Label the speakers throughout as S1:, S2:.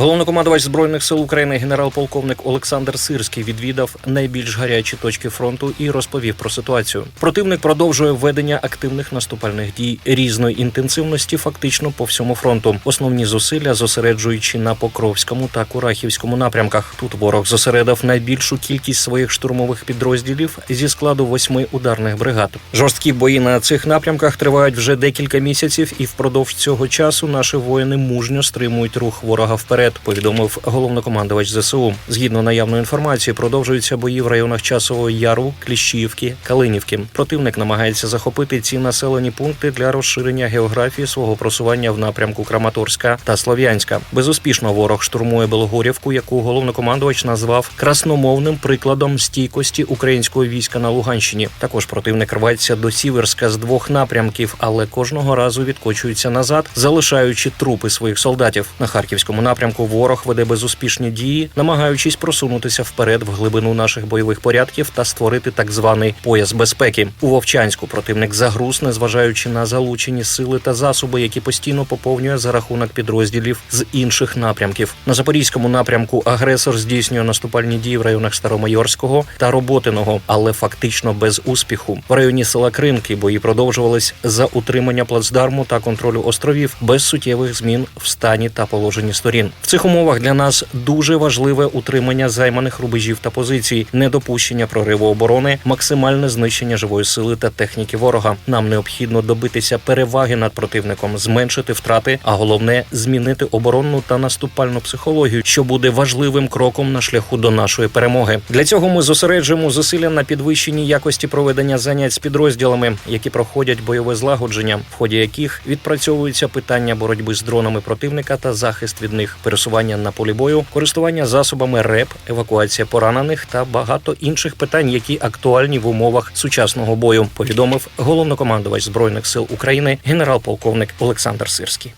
S1: Головнокомандувач збройних сил України генерал-полковник Олександр Сирський відвідав найбільш гарячі точки фронту і розповів про ситуацію. Противник продовжує ведення активних наступальних дій різної інтенсивності, фактично по всьому фронту. Основні зусилля зосереджуючи на Покровському та Курахівському напрямках. Тут ворог зосередив найбільшу кількість своїх штурмових підрозділів зі складу восьми ударних бригад. Жорсткі бої на цих напрямках тривають вже декілька місяців, і впродовж цього часу наші воїни мужньо стримують рух ворога вперед. Повідомив головнокомандувач ЗСУ. Згідно наявної інформації, продовжуються бої в районах Часового Яру, Кліщівки, Калинівки. Противник намагається захопити ці населені пункти для розширення географії свого просування в напрямку Краматорська та Слов'янська. Безуспішно ворог штурмує Белогорівку, яку головнокомандувач назвав красномовним прикладом стійкості українського війська на Луганщині. Також противник рветься до Сіверська з двох напрямків, але кожного разу відкочується назад, залишаючи трупи своїх солдатів. На харківському напрямку ворог веде безуспішні дії, намагаючись просунутися вперед в глибину наших бойових порядків та створити так званий пояс безпеки. У Вовчанську противник загруз, незважаючи на залучені сили та засоби, які постійно поповнює за рахунок підрозділів з інших напрямків. На запорізькому напрямку агресор здійснює наступальні дії в районах Старомайорського та Роботиного, але фактично без успіху. В районі села Кримки бої продовжувались за утримання плацдарму та контролю островів без суттєвих змін в стані та положенні сторін. В цих умовах для нас дуже важливе утримання займаних рубежів та позицій, недопущення прориву оборони, максимальне знищення живої сили та техніки ворога. Нам необхідно добитися переваги над противником, зменшити втрати, а головне змінити оборонну та наступальну психологію, що буде важливим кроком на шляху до нашої перемоги. Для цього ми зосереджуємо зусилля на підвищенні якості проведення занять з підрозділами, які проходять бойове злагодження, в ході яких відпрацьовуються питання боротьби з дронами противника та захист від них, пересування на полі бою, користування засобами РЕП, евакуація поранених та багато інших питань, які актуальні в умовах сучасного бою. Повідомив головнокомандувач збройних сил України генерал-полковник Олександр Сирський.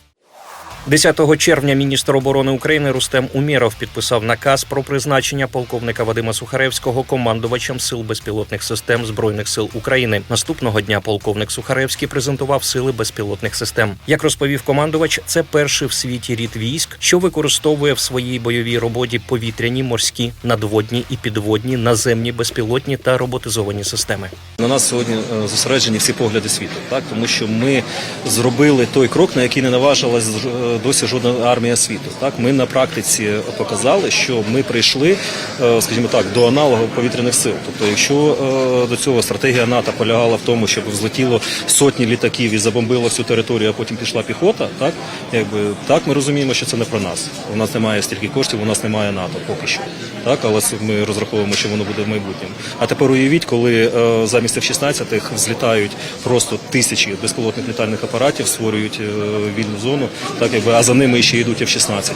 S1: 10 червня міністр оборони України Рустем Умєров підписав наказ про призначення полковника Вадима Сухаревського командувачем сил безпілотних систем збройних сил України. Наступного дня полковник Сухаревський презентував сили безпілотних систем. Як розповів командувач, це перший в світі рід військ, що використовує в своїй бойовій роботі повітряні, морські, надводні і підводні, наземні безпілотні та роботизовані системи.
S2: На нас сьогодні е, зосереджені всі погляди світу, так тому що ми зробили той крок, на який не наважилась е, досі жодна армія світу. Так ми на практиці показали, що ми прийшли, е, скажімо так, до аналогу повітряних сил. Тобто, якщо е, до цього стратегія НАТО полягала в тому, щоб взлетіло сотні літаків і забомбило всю територію, а потім пішла піхота, так якби так ми розуміємо, що це не про нас. У нас немає стільки коштів, у нас немає НАТО поки що. Так, але ми розраховуємо, що воно буде в майбутньому. А тепер уявіть, коли е, замість F-16 взлітають просто тисячі безпілотних літальних апаратів, створюють е, вільну зону, так якби а за ними ще йдуть F-16.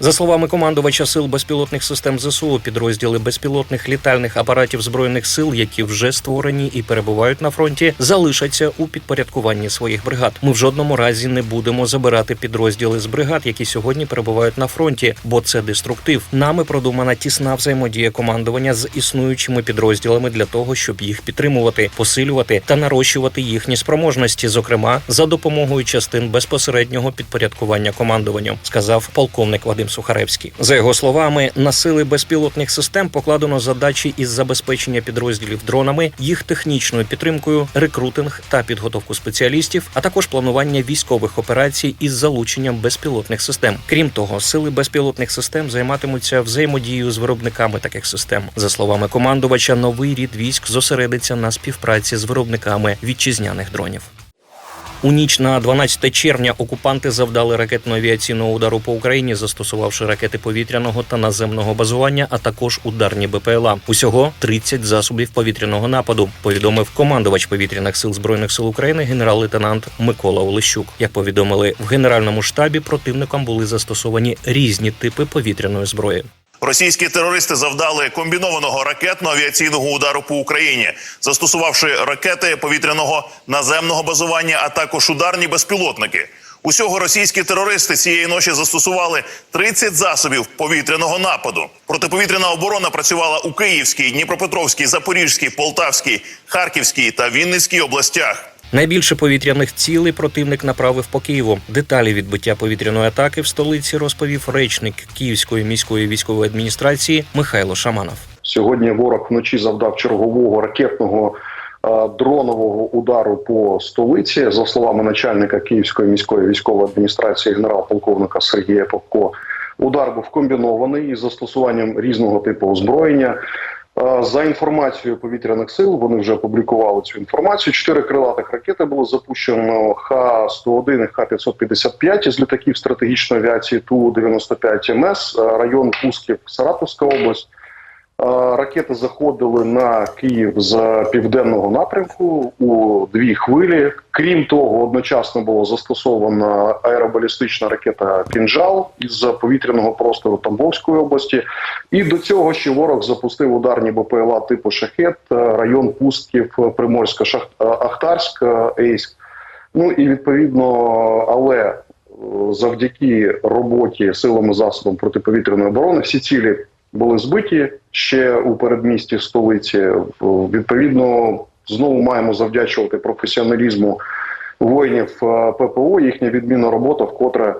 S1: За словами командувача сил безпілотних систем ЗСУ, підрозділи безпілотних літальних апаратів збройних сил, які вже створені і перебувають на фронті, залишаться у підпорядкуванні своїх бригад. Ми в жодному разі не будемо забирати підрозділи з бригад, які сьогодні перебувають на фронті, бо це деструктив. Нами продумана тісна взаємодія командування з існуючими підрозділами для того, щоб їх підтримувати, посилювати та нарощувати їхні спроможності, зокрема за допомогою частин безпосереднього підпорядкування командуванню, сказав полковник Вадим Сухаревський. За його словами, на сили безпілотних систем покладено задачі із забезпечення підрозділів дронами, їх технічною підтримкою, рекрутинг та підготовку спеціалістів, а також планування військових операцій із залученням безпілотних систем. Крім того, сили безпілотних систем займатимуться взаємодією з виробниками таких систем. За словами командувача, новий рід військ зосередиться на співпраці з виробниками вітчизняних дронів. У ніч на 12 червня окупанти завдали ракетно-авіаційного удару по Україні, застосувавши ракети повітряного та наземного базування, а також ударні БПЛА. Усього 30 засобів повітряного нападу. Повідомив командувач повітряних сил збройних сил України генерал-лейтенант Микола Олещук. Як повідомили в генеральному штабі, противникам були застосовані різні типи повітряної зброї.
S3: Російські терористи завдали комбінованого ракетно-авіаційного удару по Україні, застосувавши ракети повітряного наземного базування, а також ударні безпілотники. Усього російські терористи цієї ночі застосували 30 засобів повітряного нападу. Протиповітряна оборона працювала у Київській, Дніпропетровській, Запорізькій, Полтавській, Харківській та Вінницькій областях.
S1: Найбільше повітряних цілей противник направив по Києву. Деталі відбиття повітряної атаки в столиці розповів речник Київської міської військової адміністрації Михайло Шаманов.
S4: Сьогодні ворог вночі завдав чергового ракетного е, дронового удару по столиці. За словами начальника Київської міської військової адміністрації генерал-полковника Сергія Попко, удар був комбінований із застосуванням різного типу озброєння. Е, За інформацією повітряних сил, вони вже опублікували цю інформацію. Чотири крилатих ракети було запущено Х-101 і Х-555 із літаків стратегічної авіації Ту-95 МС, е, район Пусків, Саратовська область. Е, Ракети заходили на Київ з південного напрямку у дві хвилі. Крім того, одночасно була застосована аеробалістична ракета «Кінжал» із повітряного простору Тамбовської області. І до цього ще ворог запустив ударні БПЛА типу шахет, е, район Пустків, Приморська, е, Ахтарськ, Ейськ. Ну і відповідно, але завдяки роботі силами засобам протиповітряної оборони всі цілі були збиті ще у передмісті столиці. Відповідно, знову маємо завдячувати професіоналізму воїнів е, ППО. Їхня відмінна робота вкотре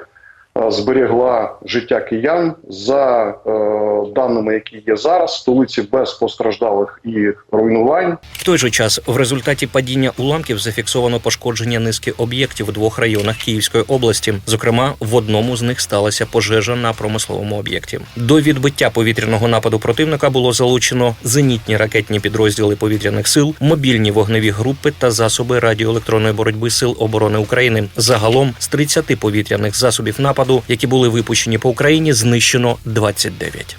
S4: зберегла життя киян за е, даними, які є зараз. Столиці без постраждалих і руйнувань.
S1: В той же час в результаті падіння уламків зафіксовано пошкодження низки об'єктів в двох районах Київської області. Зокрема, в одному з них сталася пожежа на промисловому об'єкті. До відбиття повітряного нападу противника було залучено зенітні ракетні підрозділи повітряних сил, мобільні вогневі групи та засоби радіоелектронної боротьби сил оборони України. Загалом з 30 повітряних засобів нападу, які були випущені по Україні, знищено 29.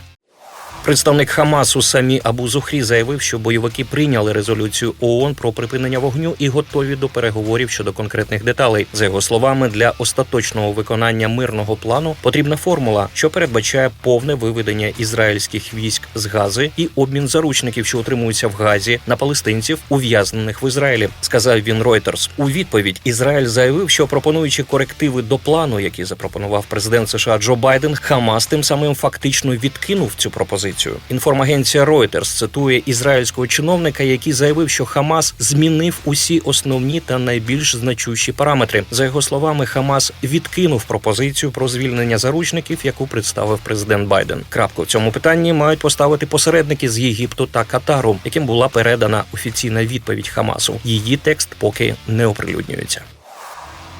S1: Представник Хамасу Самі Абу Зухрі заявив, що бойовики прийняли резолюцію ООН про припинення вогню і готові до переговорів щодо конкретних деталей. За його словами, для остаточного виконання мирного плану потрібна формула, що передбачає повне виведення ізраїльських військ з Гази і обмін заручників, що утримуються в Газі, на палестинців, ув'язнених в Ізраїлі. Сказав він Reuters. У відповідь Ізраїль заявив, що пропонуючи корективи до плану, який запропонував президент США Джо Байден, Хамас тим самим фактично відкинув цю пропозицію. Інформагенція Reuters цитує ізраїльського чиновника, який заявив, що Хамас змінив усі основні та найбільш значущі параметри. За його словами, Хамас відкинув пропозицію про звільнення заручників, яку представив президент Байден. Крапку в цьому питанні мають поставити посередники з Єгипту та Катару, яким була передана офіційна відповідь Хамасу. Її текст поки не оприлюднюється.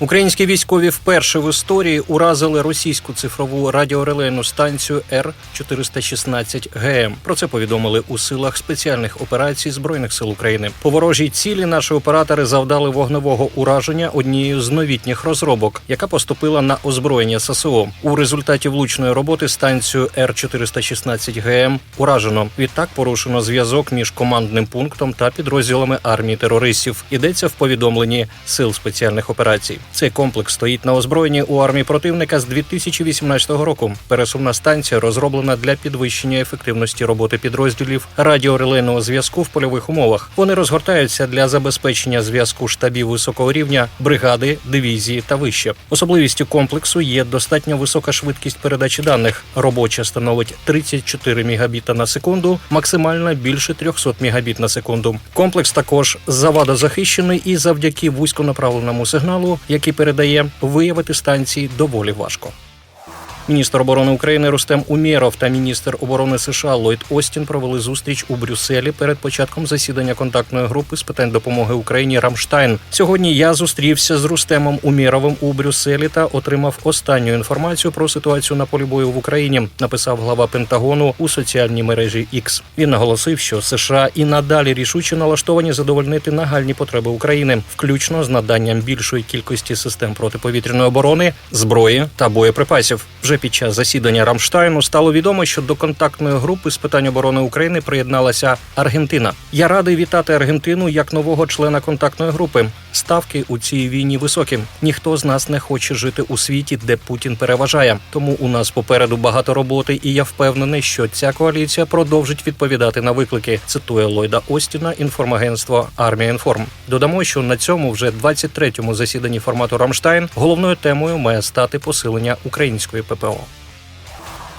S1: Українські військові вперше в історії уразили російську цифрову радіорелейну станцію Р 416 ГМ. Про це повідомили у силах спеціальних операцій збройних сил України. По ворожій цілі наші оператори завдали вогневого ураження однією з новітніх розробок, яка поступила на озброєння ССО. У результаті влучної роботи станцію Р 416 ГМ уражено. Відтак порушено зв'язок між командним пунктом та підрозділами армії терористів. Йдеться в повідомленні сил спеціальних операцій. Цей комплекс стоїть на озброєнні у армії противника з 2018 року. Пересувна станція розроблена для підвищення ефективності роботи підрозділів радіорелейного зв'язку в польових умовах. Вони розгортаються для забезпечення зв'язку штабів високого рівня, бригади, дивізії та вище. Особливістю комплексу є достатньо висока швидкість передачі даних. Робоча становить 34 мегабіта на секунду, максимальна більше 300 мегабіт на секунду. Комплекс також завадозахищений і завдяки вузьконаправленому сигналу, який передає виявити станції доволі важко. Міністр оборони України Рустем Умєров та міністр оборони США Ллойд Остін провели зустріч у Брюсселі перед початком засідання контактної групи з питань допомоги Україні Рамштайн. Сьогодні я зустрівся з Рустемом Умєровим у Брюсселі та отримав останню інформацію про ситуацію на полі бою в Україні. Написав глава Пентагону у соціальній мережі X. Він наголосив, що США і надалі рішуче налаштовані задовольнити нагальні потреби України, включно з наданням більшої кількості систем протиповітряної оборони, зброї та боєприпасів. Вже під час засідання Рамштайну стало відомо, що до контактної групи з питань оборони України приєдналася Аргентина. Я радий вітати Аргентину як нового члена контактної групи. Ставки у цій війні високі. Ніхто з нас не хоче жити у світі, де Путін переважає. Тому у нас попереду багато роботи, і я впевнений, що ця коаліція продовжить відповідати на виклики. Цитує Ллойда Остіна інформагентство Армія Інформ. Додамо, що на цьому вже 23-му засіданні формату Рамштайн головною темою має стати посилення української ППО.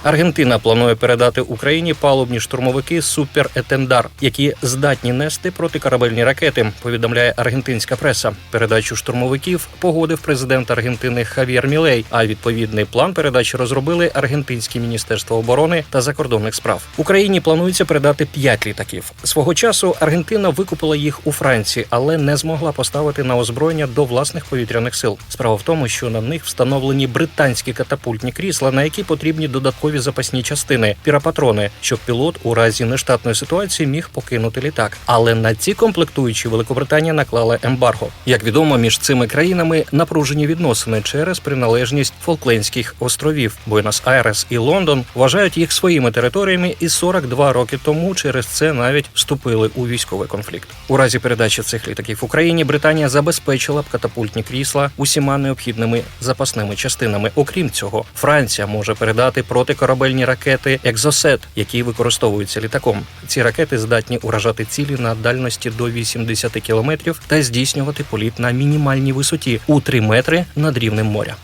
S1: Аргентина планує передати Україні палубні штурмовики Супер Етендар, які здатні нести протикорабельні ракети. Повідомляє аргентинська преса. Передачу штурмовиків погодив президент Аргентини Хав'єр Мілей. А відповідний план передачі розробили аргентинське міністерство оборони та закордонних справ. Україні планується передати п'ять літаків. Свого часу Аргентина викупила їх у Франції, але не змогла поставити на озброєння до власних повітряних сил. Справа в тому, що на них встановлені британські катапультні крісла, на які потрібні додаткові запасні частини піропатрони, щоб пілот у разі нештатної ситуації міг покинути літак. Але на ці комплектуючі Великобританія наклала ембарго. Як відомо, між цими країнами напружені відносини через приналежність Фолклендських островів. Буенос-Айрес і Лондон вважають їх своїми територіями, і 42 роки тому через це навіть вступили у військовий конфлікт. У разі передачі цих літаків Україні Британія забезпечила б катапультні крісла усіма необхідними запасними частинами. Окрім цього, Франція може передати протикорабельні ракети Екзосет, які використовуються літаком. Ці ракети здатні уражати цілі на дальності до 80 кілометрів та здійснювати політ на мінімальній висоті у 3 метри над рівнем моря.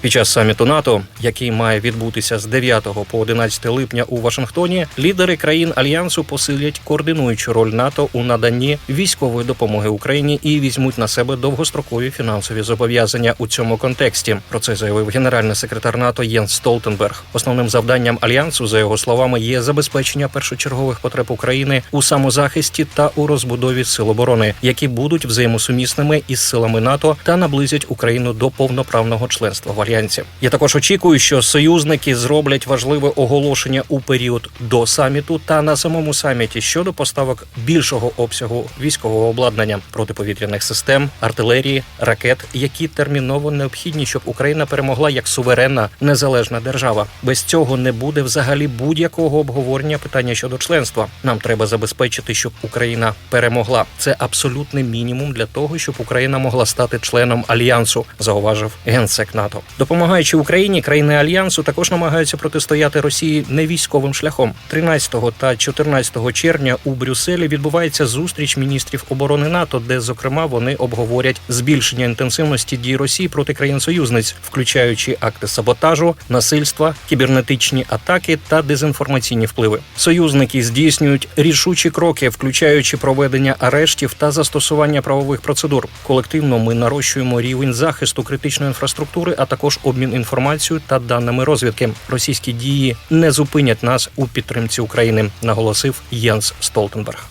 S1: Під час саміту НАТО, який має відбутися з 9 по 11 липня у Вашингтоні, лідери країн альянсу посилять координуючу роль НАТО у наданні військової допомоги Україні і візьмуть на себе довгострокові фінансові зобов'язання у цьому контексті. Про це заявив генеральний секретар НАТО Єнс Столтенберг. Основним завданням альянсу, за його словами, є забезпечення першочергових потреб України у самозахисті та у розбудові сил оборони, які будуть взаємосумісними із силами НАТО та наблизять Україну до повноправного членства в альянсі. Я також очікую, що союзники зроблять важливе оголошення у період до саміту та на самому саміті щодо поставок більшого обсягу військового обладнання протиповітряних систем, артилерії, ракет, які терміново необхідні, щоб Україна перемогла як суверенна незалежна держава. Без цього не буде взагалі будь-якого обговорення питання щодо членства. Нам треба забезпечити, щоб Україна перемогла. Це абсолютний мінімум для того, щоб Україна могла стати членом альянсу, зауважив генсек НАТО. Допомагаючи Україні, країни альянсу також намагаються протистояти Росії не військовим шляхом. 13 та 14 червня у Брюсселі відбувається зустріч міністрів оборони НАТО, де зокрема вони обговорять збільшення інтенсивності дій Росії проти країн-союзниць, включаючи акти саботажу, насильства, кібернетичні атаки та дезінформаційні впливи. Союзники здійснюють рішучі кроки, включаючи проведення арештів та застосування правових процедур. Колективно ми нарощуємо рівень захисту критичної інфраструктури, а також обмін інформацією та даними розвідки. Російські дії не зупинять нас у підтримці України, наголосив Єнс Столтенберг.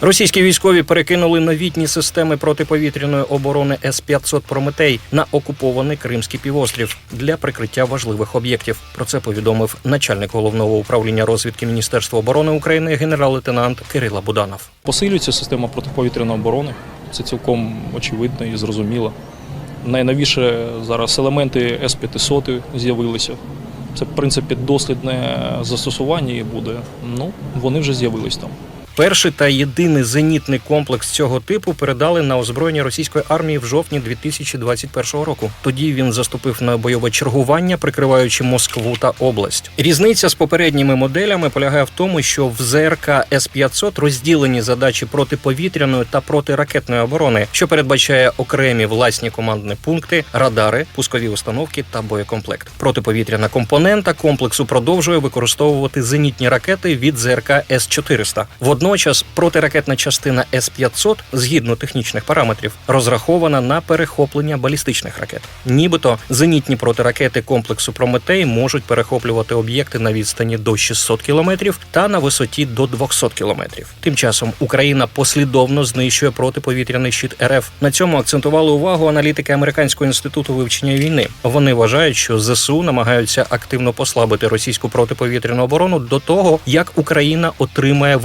S1: Російські військові перекинули новітні системи протиповітряної оборони С-500 Прометей на окупований Кримський півострів для прикриття важливих об'єктів. Про це повідомив начальник головного управління розвідки Міністерства оборони України генерал-лейтенант Кирила Буданов.
S5: Посилюється система протиповітряної оборони. Це цілком очевидно і зрозуміло. Найновіше зараз елементи С-500 з'явилися. Це, в принципі, дослідне застосування і буде. Ну, вони вже з'явились там.
S1: Перший та єдиний зенітний комплекс цього типу передали на озброєння російської армії в жовтні 2021 року. Тоді він заступив на бойове чергування, прикриваючи Москву та область. Різниця з попередніми моделями полягає в тому, що в ЗРК С-500 розділені задачі протиповітряної та протиракетної оборони, що передбачає окремі власні командні пункти, радари, пускові установки та боєкомплект. Протиповітряна компонента комплексу продовжує використовувати зенітні ракети від ЗРК С-400. Водночас протиракетна частина С-500, згідно технічних параметрів, розрахована на перехоплення балістичних ракет. Нібито зенітні протиракети комплексу Прометей можуть перехоплювати об'єкти на відстані до 600 кілометрів та на висоті до 200 кілометрів. Тим часом Україна послідовно знищує протиповітряний щит РФ. На цьому акцентували увагу аналітики Американського інституту вивчення війни. Вони вважають, що ЗСУ намагаються активно послабити російську протиповітряну оборону до того, як Україна отримає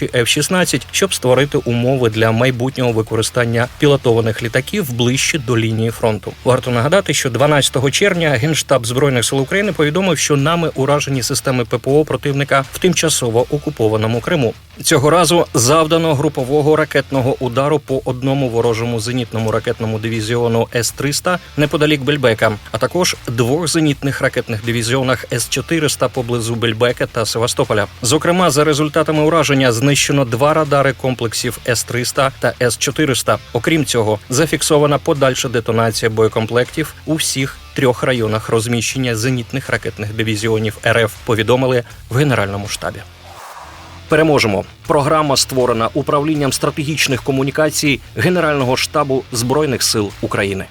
S1: винищувачі F-16, щоб створити умови для майбутнього використання пілотованих літаків ближче до лінії фронту. Варто нагадати, що 12 червня генштаб збройних сил України повідомив, що нами уражені системи ППО противника в тимчасово окупованому Криму. Цього разу завдано групового ракетного удару по одному ворожому зенітному ракетному дивізіону С-300 неподалік Бельбека, а також двох зенітних ракетних дивізіонах С-400 поблизу Бельбека та Севастополя. Зокрема, за результатами ураження знищено два радари комплексів С-300 та С-400. Окрім цього, зафіксована подальша детонація боєкомплектів у всіх трьох районах розміщення зенітних ракетних дивізіонів РФ. Повідомили в Генеральному штабі. Переможемо. Програма створена управлінням стратегічних комунікацій Генерального штабу Збройних сил України.